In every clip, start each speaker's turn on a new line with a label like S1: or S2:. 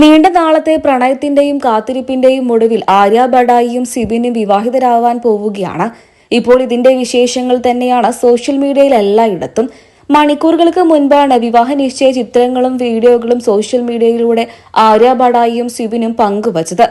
S1: നീണ്ട നാളത്തെ പ്രണയത്തിന്റെയും കാത്തിരിപ്പിന്റെയും ഒടുവിൽ ആര്യ ബഡായിയും സിബിനും വിവാഹിതരാവാൻ പോവുകയാണ്. ഇപ്പോൾ ഇതിന്റെ വിശേഷങ്ങൾ തന്നെയാണ് സോഷ്യൽ മീഡിയയിൽ എല്ലായിടത്തും. മണിക്കൂറുകൾക്ക് മുൻപാണ് വിവാഹ നിശ്ചയ ചിത്രങ്ങളും വീഡിയോകളും സോഷ്യൽ മീഡിയയിലൂടെ ആര്യ ബഡായിയും സിബിനും പങ്കുവച്ചത്.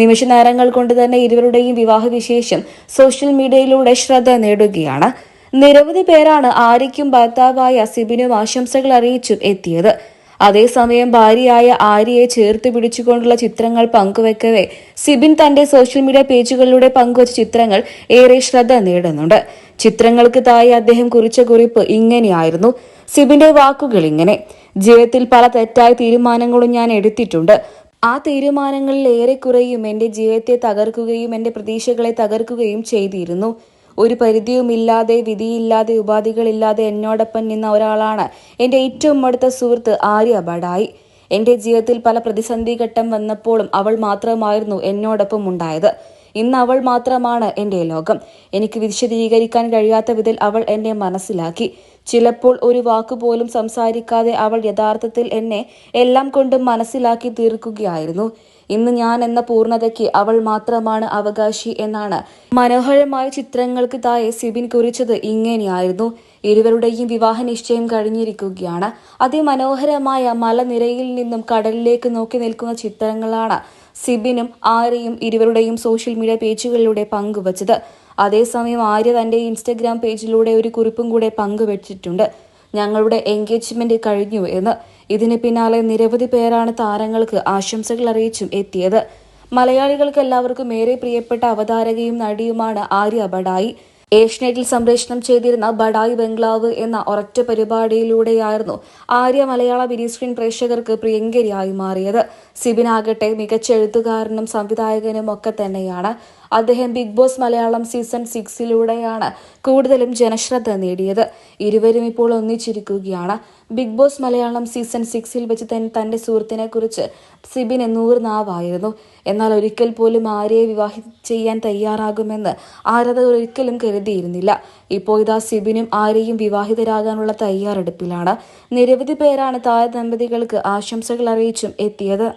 S1: നിമിഷ നേരങ്ങൾ കൊണ്ട് തന്നെ ഇരുവരുടെയും വിവാഹ വിശേഷം സോഷ്യൽ മീഡിയയിലൂടെ ശ്രദ്ധ നേടുകയാണ്. നിരവധി പേരാണ് ആര്യയ്ക്കും ഭർത്താവായ സിബിനും ആശംസകൾ അറിയിച്ചും എത്തിയത്. അതേസമയം ഭാര്യയായ ആര്യയെ ചേർത്ത് പിടിച്ചുകൊണ്ടുള്ള ചിത്രങ്ങൾ പങ്കുവെക്കവേ സിബിൻ തന്റെ സോഷ്യൽ മീഡിയ പേജുകളിലൂടെ പങ്കുവച്ച ചിത്രങ്ങൾ ഏറെ ശ്രദ്ധ നേടുന്നുണ്ട്. ചിത്രങ്ങൾക്ക് തായി അദ്ദേഹം കുറിച്ച കുറിപ്പ് ഇങ്ങനെയായിരുന്നു. സിബിന്റെ വാക്കുകൾ ഇങ്ങനെ ജീവിതത്തിൽ പല തെറ്റായ തീരുമാനങ്ങളും ഞാൻ എടുത്തിട്ടുണ്ട്. ആ തീരുമാനങ്ങളിൽ ഏറെക്കുറെയും എന്റെ ജീവിതത്തെ തകർക്കുകയും എന്റെ പ്രതീക്ഷകളെ തകർക്കുകയും ചെയ്തിരുന്നു. ഒരു പരിധിയുമില്ലാതെ വിധിയില്ലാതെ ഉപാധികളില്ലാതെ എന്നോടൊപ്പം നിന്ന ഒരാളാണ് എന്റെ ഏറ്റവും അടുത്ത സുഹൃത്ത് ആര്യ ബഡായി. എന്റെ ജീവിതത്തിൽ പല പ്രതിസന്ധി ഘട്ടം വന്നപ്പോഴും അവൾ മാത്രമായിരുന്നു എന്നോടൊപ്പം ഉണ്ടായത്. ഇന്ന് അവൾ മാത്രമാണ് എന്റെ ലോകം. എനിക്ക് വിശദീകരിക്കാൻ കഴിയാത്ത വിധത്തിൽ അവൾ എന്നെ മനസ്സിലാക്കി. ചിലപ്പോൾ ഒരു വാക്കുപോലും സംസാരിക്കാതെ അവൾ യഥാർത്ഥത്തിൽ എന്നെ എല്ലാം കൊണ്ടും മനസ്സിലാക്കി തീർക്കുകയായിരുന്നു. ഇന്ന് ഞാൻ എന്ന പൂർണതയ്ക്ക് അവൾ മാത്രമാണ് അവകാശി എന്നാണ് മനോഹരമായ ചിത്രങ്ങൾക്ക് താഴെ സിബിൻ കുറിച്ചത് ഇങ്ങനെയായിരുന്നു. ഇരുവരുടെയും വിവാഹ നിശ്ചയം കഴിഞ്ഞിരിക്കുകയാണ്. അതിമനോഹരമായ മലനിരയിൽ നിന്നും കടലിലേക്ക് നോക്കി നിൽക്കുന്ന ചിത്രങ്ങളാണ് സിബിനും ആരെയും ഇരുവരുടെയും സോഷ്യൽ മീഡിയ പേജുകളിലൂടെ പങ്കുവച്ചത്. അതേസമയം ആര്യ തന്റെ ഇൻസ്റ്റഗ്രാം പേജിലൂടെ ഒരു കുറിപ്പും കൂടെ പങ്കുവച്ചിട്ടുണ്ട്. ഞങ്ങളുടെ എൻഗേജ്മെന്റ് കഴിഞ്ഞു എന്ന്. ഇതിന് പിന്നാലെ നിരവധി പേരാണ് താരങ്ങൾക്ക് ആശംസകൾ അറിയിച്ചും എത്തിയത്. മലയാളികൾക്ക് എല്ലാവർക്കും ഏറെ പ്രിയപ്പെട്ട അവതാരകയും നടിയുമാണ് ആര്യ ബഡായി. ഏഷ്യനെറ്റിൽ സംപ്രേഷണം ചെയ്തിരുന്ന ബഡായി ബംഗ്ലാവ് എന്ന ഒരൊറ്റ പരിപാടിയിലൂടെയായിരുന്നു ആര്യ മലയാള ബിരി സ്ക്രീൻ പ്രേക്ഷകർക്ക് പ്രിയങ്കരിയായി മാറിയത്. സിബിനാകട്ടെ മികച്ച എഴുത്തുകാരനും സംവിധായകനും ഒക്കെ തന്നെയാണ്. അദ്ദേഹം ബിഗ് ബോസ് മലയാളം സീസൺ സിക്സിലൂടെയാണ് കൂടുതലും ജനശ്രദ്ധ നേടിയത്. ഇരുവരും ഇപ്പോൾ ഒന്നിച്ചിരിക്കുകയാണ്. ബിഗ് ബോസ് മലയാളം സീസൺ സിക്സിൽ വെച്ച് തന്നെ തന്റെ സുഹൃത്തിനെ കുറിച്ച് സിബിന് നൂറ് നാവായിരുന്നു. എന്നാൽ ഒരിക്കൽ പോലും ആര്യയെ വിവാഹം ചെയ്യാൻ തയ്യാറാകുമെന്ന് ആരാധകർ ഒരിക്കലും കരുതിയിരുന്നില്ല. ഇപ്പോൾ ഇതാ സിബിനും ആരെയും വിവാഹിതരാകാനുള്ള തയ്യാറെടുപ്പിലാണ്. നിരവധി പേരാണ് താര ദമ്പതികൾക്ക് ആശംസകൾ അറിയിച്ചും എത്തിയത്.